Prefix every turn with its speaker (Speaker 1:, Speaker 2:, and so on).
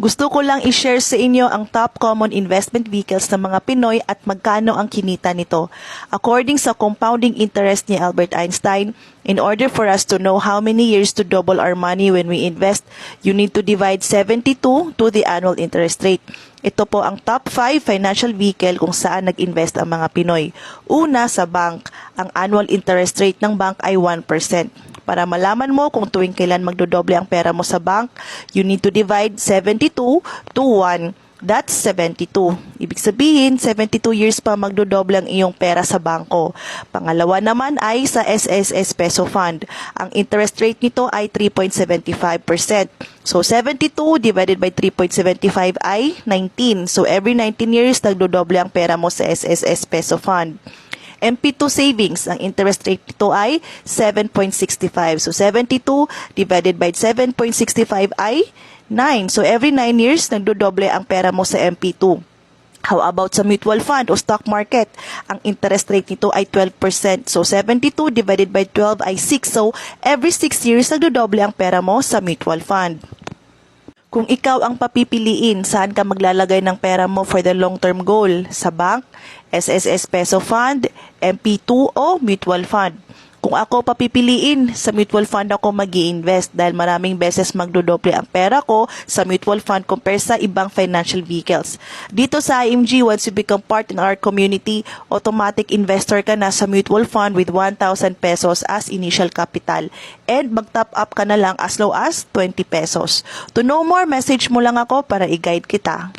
Speaker 1: Gusto ko lang i-share sa inyo ang top common investment vehicles ng mga Pinoy at magkano ang kinita nito. According sa compounding interest ni Albert Einstein, in order for us to know how many years to double our money when we invest, you need to divide 72 to the annual interest rate. Ito po ang top 5 financial vehicle kung saan nag-invest ang mga Pinoy. Una sa bank, ang annual interest rate ng bank ay 1%. Para malaman mo kung tuwing kailan magdodoble ang pera mo sa bank, you need to divide 72 to 1. That's 72. Ibig sabihin, 72 years pa magdodoble ang iyong pera sa bangko. Pangalawa naman ay sa SSS Peso Fund. Ang interest rate nito ay 3.75%. So, 72 divided by 3.75 ay 19. So, every 19 years, nagdodoble ang pera mo sa SSS Peso Fund. MP2 savings, ang interest rate nito ay 7.65. So, 72 divided by 7.65 ay 9. So, every 9 years, nagdodoble ang pera mo sa MP2. How about sa mutual fund o stock market? Ang interest rate nito ay 12%. So, 72 divided by 12 ay 6. So, every 6 years, nagdodoble ang pera mo sa mutual fund. Kung ikaw ang papipiliin, saan ka maglalagay ng pera mo for the long-term goal? Sa bank, SSS Peso Fund, MP2 o mutual fund? Kung ako papipiliin, sa mutual fund ako mag invest dahil maraming beses magdodoble ang pera ko sa mutual fund compare sa ibang financial vehicles. Dito sa IMG, once you become part in our community, automatic investor ka na sa mutual fund with 1,000 pesos as initial capital. And mag-top up ka na lang as low as 20 pesos. To know more, message mo lang ako para i-guide kita.